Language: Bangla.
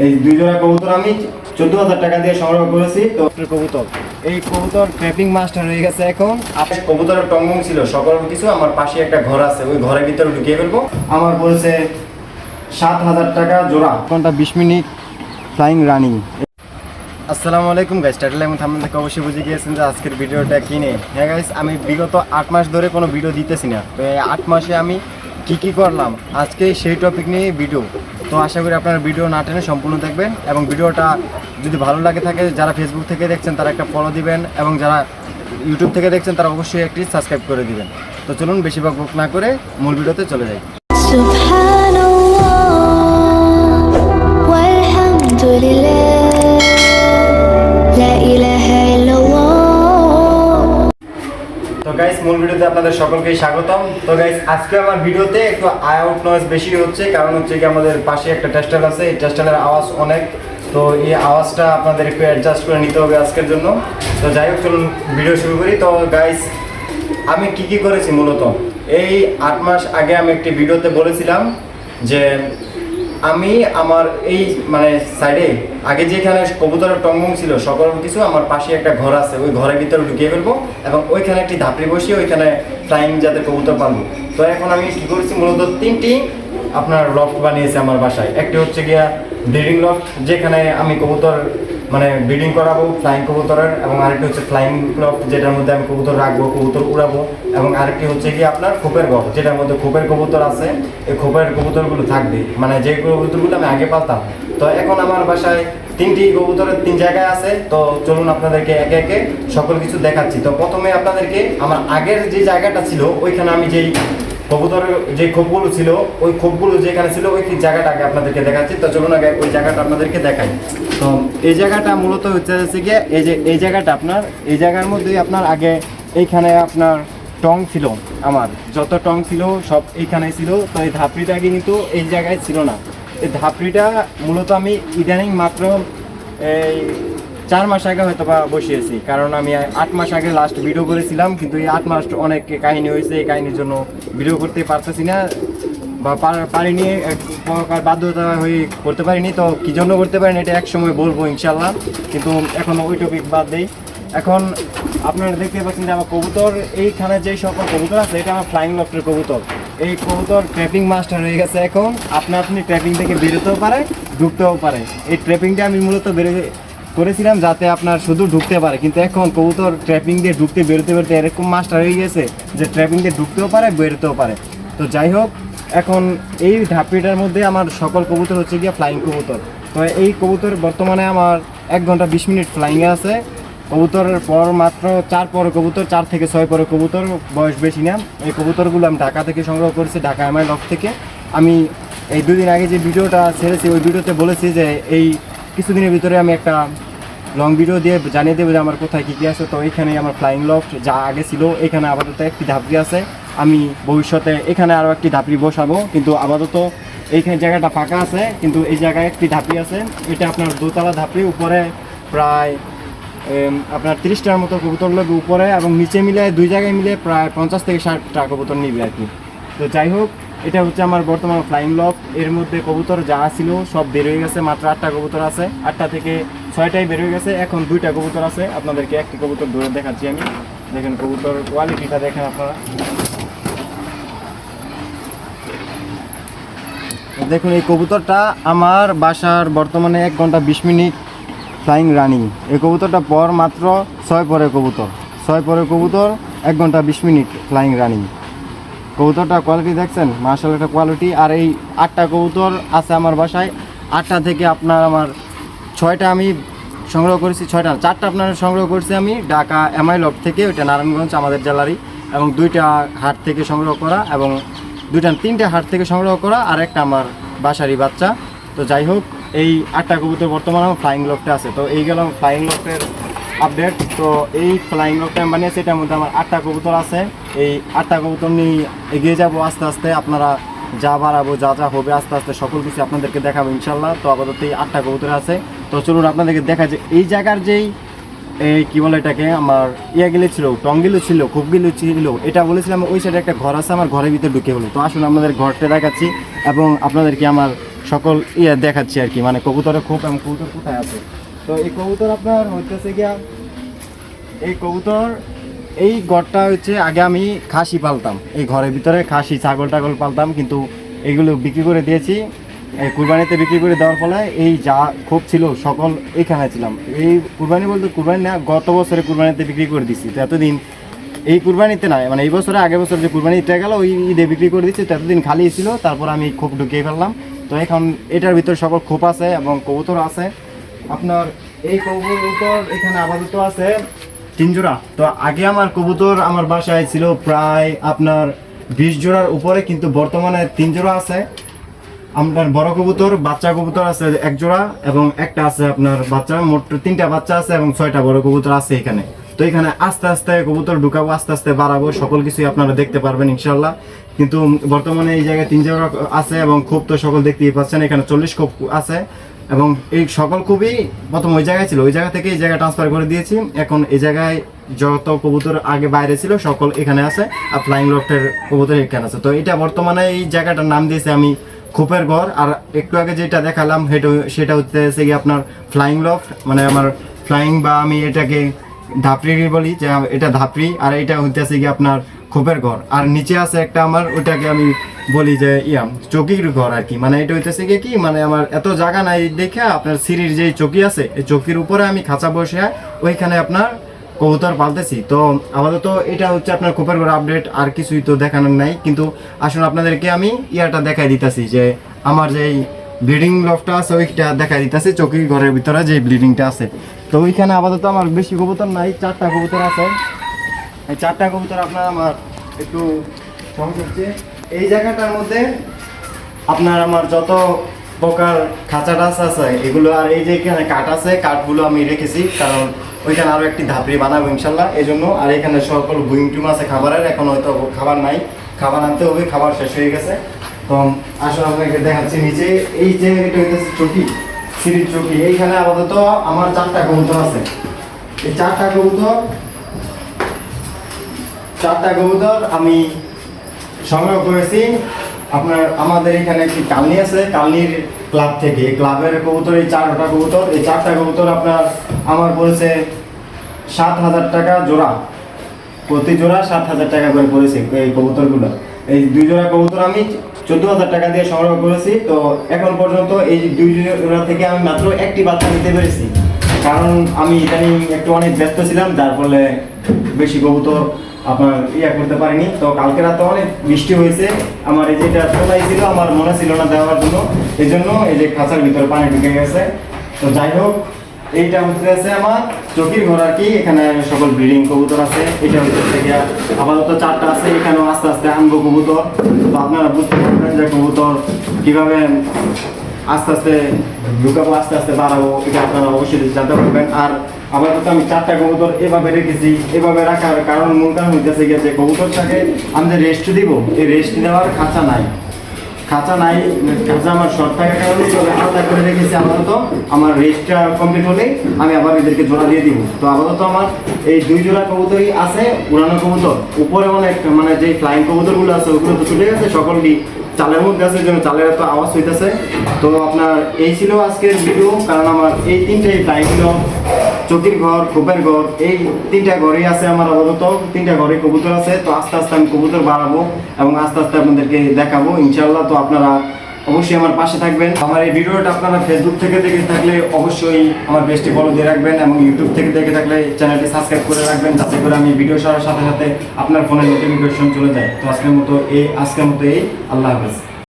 এই দুই জোড়া কবুতর আমি চোদ্দ হাজার টাকা দিয়ে সংগ্রহ করেছি তো কবুতর। এই কবুতর ট্র্যাপিং মাস্টার হয়ে গেছে এখন। আপনার কবুতরের টঙ্গং ছিল সকল কিছু আমার পাশে একটা ঘর আছে ওই ঘরের ভিতরে ঢুকিয়ে ফেলব। আমার পড়েছে সাত হাজার টাকা জোড়া। ঘণ্টা বিশ মিনিট ফ্লাইং রানিং আসসালামু আলাইকুম গাইস টাইটেল এবং থাম্বনেল থেকে অবশ্যই বুঝে গিয়েছেন যে আজকের ভিডিওটা কিনে হ্যাঁ গাইস আমি বিগত আট মাস ধরে কোনো ভিডিও দিতেছি না। তো এই আট মাসে আমি কি কি করলাম? আজকে সেই টপিক নিয়ে ভিডিও তো আশা করি আপনারা ভিডিও না টেনে সম্পূর্ণ দেখবেন এবং ভিডিওটা যদি ভালো লাগে থাকে, যারা ফেসবুক থেকে দেখছেন তারা একটা ফলো দিবেন এবং যারা ইউটিউব থেকে দেখছেন তারা অবশ্যই একটি সাবস্ক্রাইব করে দিবেন। তো চলুন বেশিরভাগ বুক না করে মূল ভিডিওতে চলে যাই। গাইস মূল ভিডিওতে আপনাদের সকলকে স্বাগতম। তো গাইস আজকে আমার ভিডিওতে একটু আউট নয়েজ বেশি হচ্ছে, কারণ হচ্ছে কি আমাদের পাশে একটা টেস্টার আছে, এই টেস্টারের আওয়াজ অনেক। তো এই আওয়াজটা আপনাদের একটু অ্যাডজাস্ট করে নিতে হবে আজকের জন্য। তো যাই হোক, চলুন ভিডিও শুরু করি। তো গাইস আমি কি কি করেছি মূলত? এই আট মাস আগে আমি একটি ভিডিওতে বলেছিলাম যে আমি আমার এই মানে সাইডে আগে যেখানে কবুতরের টঙ্গম ছিল, সকল কিছু আমার পাশে একটা ঘর আছে, ওই ঘরের ভিতরে ঢুকিয়ে ফেলব এবং ওইখানে একটি ধাপড়ি বসিয়ে ওইখানে ফ্লাইং যাতে কবুতর পালবো। তো এখন আমি কী করেছি, মূলত তিনটি আপনার লফট বানিয়েছে আমার বাসায়। একটি হচ্ছে গিয়া ব্রিডিং লফট যেখানে আমি কবুতর মানে ব্রিডিং করাবো ফ্লাইং কবুতরের এবং আরেকটি হচ্ছে ফ্লাইং লফট যেটার মধ্যে আমি কবুতর রাখব, কবুতর উড়াবো এবং আরেকটি হচ্ছে কি আপনার খোপের ঘর যেটার মধ্যে খোপের কবুতর আছে, এই খোপের কবুতরগুলো থাকবে। মানে যে কবুতরগুলো আমি আগে পালতাম। তো এখন আমার বাসায় তিনটি কবুতরের তিন জায়গায় আছে। তো চলুন আপনাদেরকে একে একে সকল কিছু দেখাচ্ছি। তো প্রথমে আপনাদেরকে আমার আগের যে জায়গাটা ছিল, ওইখানে আমি যেই কবুতরের যে খোপগুলো ছিল, ওই খোপগুলো যেখানে ছিল, ওই জায়গাটা আগে আপনাদেরকে দেখাচ্ছি? তো চলুন আগে ওই জায়গাটা আপনাদেরকে দেখাই। তো এই জায়গাটা মূলত হচ্ছে হচ্ছে গিয়ে এই যে, এই জায়গাটা আপনার, এই জায়গার মধ্যেই আপনার আগে এইখানে আপনার টং ছিল আমার। যত টং ছিল, সব এইখানে ছিল। তো এই ধাপড়িটা আগে কিন্তু এই জায়গায় ছিল না। এই ধাপড়িটা মূলত আমি ইদানিং মাত্র এই চার মাস আগে হয়তো বা বসিয়েছি। কারণ আমি আট মাস আগে লাস্ট ভিডিও করেছিলাম, কিন্তু এই আট মাস অনেক কাহিনী হয়েছে, এই কাহিনীর জন্য ভিডিও করতে পারতেছি না বা পারিনি বাধ্যতা হয়ে করতে পারিনি। তো কি জন্য করতে পারিনি এটা এক সময় বলব ইনশাল্লাহ কিন্তু এখন ওই টপিক বাদ দেই। এখন আপনারা দেখতে পাচ্ছেন যে আমার কবুতর, এইখানে যে সকল কবুতর আছে, এটা আমার ফ্লাইং লফটের কবুতর। এই কবুতর ট্র্যাপিং মাস্টার হয়ে গেছে এখন। আপনি আপনি ট্র্যাপিং থেকে বেরোতেও পারে, ঢুকতেও পারে। এই ট্র্যাপিংটা আমি মূলত বেরো করেছিলাম যাতে আপনার শুধু ঢুকতে পারে, কিন্তু এখন কবুতর ট্র্যাপিং দিয়ে ঢুকতে বেরোতে বেরোতে এরকম মাস্টার হয়ে গেছে যে ট্র্যাপিং দিয়ে ঢুকতেও পারে, বেরোতেও পারে। তো যাই হোক, এখন এই ধাপিটার মধ্যে আমার সকল কবুতর হচ্ছে গিয়ে ফ্লাইং কবুতর। তো এই কবুতর বর্তমানে আমার এক ঘণ্টা বিশ মিনিট ফ্লাইংয়ে আছে। কবুতরের পর মাত্র চার পরে কবুতর, চার থেকে ছয় পরে কবুতর, বয়স বেশি না। এই কবুতরগুলো আমি ঢাকা থেকে সংগ্রহ করেছি, ঢাকা এমআই লক থেকে। আমি এই দুদিন আগে যে ভিডিওটা ছেড়েছি, ওই ভিডিওতে বলেছি যে এই কিছুদিনের ভিতরে আমি একটা লং ভিডিও দিয়ে জানিয়ে দেবো যে আমার কোথায় কী কী আছে। তো এইখানে আমার ফ্লাইং লফট যা আগে ছিল, এখানে আপাতত একটি ধাপড়ি আছে। আমি ভবিষ্যতে এখানে আরও একটি ধাপড়ি বসাবো। কিন্তু আপাতত এইখানে জায়গাটা ফাঁকা আছে, কিন্তু এই জায়গায় একটি ধাপড়ি আছে। এটা আপনার দোতলা ধাপড়ি, উপরে প্রায় আপনার তিরিশটার মতো কবুতর লাগবে উপরে এবং নিচে মিলে দুই জায়গায় মিলে প্রায় পঞ্চাশ থেকে ষাটটা কবুতর নিবে আর কি। তো যাই হোক এটা হচ্ছে আমার বর্তমান ফ্লাইং লক এর মধ্যে কবুতর যা ছিল সব বের হয়ে গেছে, মাত্র আটটা কবুতর আছে। আটটা থেকে ছয়টাই বের হয়ে গেছে, এখন দুইটা কবুতর আছে। আপনাদেরকে একটি কবুতর ধরে দেখাচ্ছি আমি। দেখেন কবুতর কোয়ালিটিটা দেখেন আপনারা। দেখুন, এই কবুতরটা আমার বাসার বর্তমানে এক ঘণ্টা বিশ মিনিট ফ্লাইং রানিং এই কবুতরটা পর মাত্র ছয় পরে কবুতর। ছয় পরে কবুতর, এক ঘণ্টা বিশ মিনিট ফ্লাইং রানিং কবুতরটা কোয়ালিটি দেখছেন? মার্শাল একটা কোয়ালিটি আর এই আটটা কবুতর আছে আমার বাসায়। আটটা থেকে আপনার আমার ছয়টা আমি সংগ্রহ করেছি, ছয়টা চারটা আপনার সংগ্রহ করেছি আমি ঢাকা এমআই লক থেকে, ওইটা নারায়ণগঞ্জ, আমাদের জেলারই, এবং দুইটা হাট থেকে সংগ্রহ করা এবং দুইটা তিনটে হাট থেকে সংগ্রহ করা, আর একটা আমার বাসারই বাচ্চা। তো যাই হোক, এই আটটা কবুতর বর্তমানে আমার ফ্লাইং লকটা আছে। তো এই গেলাম ফ্লাইং লকটের আপডেট তো এই ফ্লাইং লকটা আমি বানিয়েছি এটার মধ্যে আমার আটটা কবুতর আছে। এই আটটা কবুতর নিয়ে এগিয়ে যাব আস্তে আস্তে, আপনারা যা বাড়াবো, যা যা হবে, আস্তে আস্তে সকল কিছু আপনাদেরকে দেখাবো ইনশাল্লাহ তো আপাতত এই আটটা কবুতর আছে। তো চলুন আপনাদেরকে দেখা যে এই জায়গার যেই, এই কী বলে এটাকে, আমার ইয়া গিলে ছিল, টঙ্গিলো ছিল, খুবগিলো ছিল, এটা বলেছিলাম, ওই সাইডে একটা ঘর আছে, আমার ঘরের ভিতরে ঢুকে হলো তো আসুন আপনাদের ঘরটা দেখাচ্ছি এবং আপনাদেরকে আমার সকল ইয়ে দেখাচ্ছি আর কি মানে কবুতরের খুব এবং কবুতর কোথায় আছে? তো এই কবুতর আপনার হইতেছে গিয়া, এই কবুতর, এই ঘরটা হচ্ছে আগে আমি খাসি পালতাম। এই ঘরের ভিতরে খাসি, ছাগল টাগল পালতাম, কিন্তু এগুলো বিক্রি করে দিয়েছি। এই কুরবানিতে বিক্রি করে দেওয়ার ফলে এই যা খুব ছিল, সকল এইখানে ছিলাম। এই কুরবানি বলতে কুরবানি না, গত বছরে কুরবানিতে বিক্রি করে দিছি। তো এতদিন এই কুরবানিতে না মানে এই বছরে, আগের বছর যে কুরবানি ঈদটা গেল, ওই ঈদে বিক্রি করে দিচ্ছি তো এতদিন খালি ছিল, তারপর আমি খুব ঢুকিয়ে ফেললাম। তো এখন এটার ভিতরে সকল খোপ আছে এবং কবুতর আছে। আপনার এই কবুতর এখানে আপাতত আছে তিন জোড়া তো আগে আমার কবুতর আমার বাসায় ছিল প্রায় আপনার বিশ জোড়ার উপরে, কিন্তু বর্তমানে তিন জোড়া আছে। আপনার বড় কবুতর, বাচ্চা কবুতর আছে এক জোড়া এবং একটা আছে আপনার বাচ্চা, মোট তিনটা বাচ্চা আছে এবং ছয়টা বড় কবুতর আছে এখানে। তো এখানে আস্তে আস্তে কবুতর ঢুকাবো, আস্তে আস্তে বাড়াবো, সকল কিছুই আপনারা দেখতে পারবেন ইনশাল্লাহ কিন্তু বর্তমানে এই জায়গায় তিন জোড়া আছে এবং খুব তো সকল দেখতেই পাচ্ছেন, এখানে চল্লিশ খুব আছে। এবং এই সকল খুবই প্রথম ওই জায়গায় ছিল, ওই জায়গা থেকে এই জায়গায় ট্রান্সফার করে দিয়েছি। এখন এই জায়গায় যত কবুতর আগে বাইরে ছিল, সকল এখানে আছে, আর ফ্লাইং লফটের কবুতর এখানে আছে। তো এটা বর্তমানে এই জায়গাটার নাম দিয়েছে আমি খোপের ঘর। আর একটু আগে যেটা দেখালাম সেটা সেটা হচ্ছে গিয়ে আপনার ফ্লাইং লফট মানে আমার ফ্লাইং বা আমি এটাকে ধাপড়ি বলি, যে এটা ধাপড়ি, আর এটা হইতেছে গিয়ে আপনার খোপের ঘর। আর নিচে আছে একটা আমার, ওইটাকে আমি বলি যে ইয়া, চকির ঘর আর কি। মানে এটা হইতেছে কি মানে আমার এত জায়গা নাই দেখে আপনার সিঁড়ির যে চকি আছে, এই চকির উপরে আমি খাঁচা বসে ওইখানে আপনার কবুতর পালতেছি। তো আপাতত এটা হচ্ছে আপনার খোপের ঘর আপডেট আর কিছুই তো দেখানোর নাই। কিন্তু আসলে আপনাদেরকে আমি ইয়াটা দেখাই দিতেছি যে আমার যে ব্লিডিং লফটা আছে, ওইটা দেখাই দিতেছি চকির ঘরের ভিতরে যে ব্লিডিংটা আছে। তো ওইখানে আপাতত আমার বেশি কবুতর নাই, চারটা কবুতর আছে। এই চারটা কবুতর আপনার আমার একটু সমস্যা হচ্ছে। এই জায়গাটার মধ্যে আপনার আমার যত প্রকার খাঁচা টাচ আছে, এগুলো আর এই যে এখানে কাঠ আছে, কাঠগুলো আমি রেখেছি, কারণ ওইখানে আরও একটি ধাপড়ি বানাবো ইনশাল্লাহ এই জন্য আর এখানে সকল বুইং টুম আছে খাবারের, এখন হয়তো খাবার নাই। খাবার আনতে হবে, খাবার শেষ হয়ে গেছে। তো আসলে আপনাকে দেখাচ্ছি নিচে। এই যে এটা হইতেছে চটি, সিঁড়ির চটি। এইখানে আপাতত আমার চারটা কবুতর আছে। এই চারটা কবুতর চারটা কবুতর আমি সংগ্রহ করেছি। আপনার, আমাদের এখানে একটি কালনি আছে। কালনির ক্লাব থেকে এই ক্লাবের কবুতর এই চারটা কবুতর। এই চারটা কবুতর আপনার, আমার পড়েছে সাত হাজার টাকা জোড়া। প্রতি জোড়া সাত হাজার টাকা করে পড়েছে এই কবুতরগুলো। এই দুই জোড়া কবুতর আমি চোদ্দ হাজার টাকা দিয়ে সংগ্রহ করেছি। তো এখন পর্যন্ত এই দুই জোড়া থেকে আমি মাত্র একটি বাচ্চা নিতে পেরেছি। কারণ আমি ইদানিং একটু অনেক ব্যস্ত ছিলাম, যার ফলে বেশি কবুতর আপনার ইয়া করতে পারিনি। তো কালকে রাতে অনেক বৃষ্টি হয়েছে। আমার এই যেটা তোলাই ছিল, আমার মনে ছিল না দেওয়ার জন্য। এই জন্য এই যে খাঁচার ভিতরে পানি ঢুকে গেছে। তো যাই হোক, এইটা হচ্ছে আছে আমার চকির ঘর আর কি। এখানে সকল ব্রিডিং কবুতর আছে। এটা হচ্ছে গিয়া আপাতত চারটা আছে। এখানেও আস্তে আস্তে আনব কবুতর। তো আপনারা বুঝতে পারবেন যে কবুতর কীভাবে আস্তে আস্তে ঢুকাবো আস্তে আস্তে বাড়াবো এটা আপনারা অবশ্যই জানতে পারবেন। আর আপাতত আমি চারটা কবুতর এভাবে রেখেছি, এভাবে রাখার কারণ মূল কারণ হইতেছে গিয়ে যে কবুতরটাকে আমি যে রেস্ট দিব, এই রেস্ট দেওয়ার খাঁচা নাই। খাঁচা নাই খাঁচা আমার শর্ট থাকার কারণে আলাদা করে রেখেছি, আপাতত আমার রেস্টটা কমপ্লিট হলে আমি আবার এদেরকে জোড়া দিয়ে দিব। তো আপাতত আমার এই দুই জোড়া কবুতরই আছে উড়ানো কবুতর। উপরে অনেক মানে যে ফ্লাইং কবুতরগুলো আছে, ওগুলো তো ছুটে গেছে, সকলটি চালের মধ্যে আছে জন্য চালের এত আওয়াজ হইতেছে। তো আপনার এই ছিল আজকের ভিডিও কারণ আমার এই তিনটে ফ্লাইংগুলো চকির ঘর, খোপের ঘর, এই তিনটা ঘরই আছে আমার আপাতত। তিনটা ঘরে কবুতর আছে, তো আস্তে আস্তে আমি কবুতর বাড়াবো এবং আস্তে আস্তে আপনাদেরকে দেখাবো ইনশাল্লাহ তো আপনারা অবশ্যই আমার পাশে থাকবেন। আমার এই ভিডিওটা আপনারা ফেসবুক থেকে দেখে থাকলে অবশ্যই আমার পেজটি ফলো দিয়ে রাখবেন এবং ইউটিউব থেকে দেখে থাকলে চ্যানেলটি সাবস্ক্রাইব করে রাখবেন, যাতে করে আমি ভিডিও ছাড়ার সাথে সাথে আপনার ফোনে নোটিফিকেশন চলে যায়। তো আজকের মতো এই, আজকের মতো এই। আল্লাহ হাফেজ।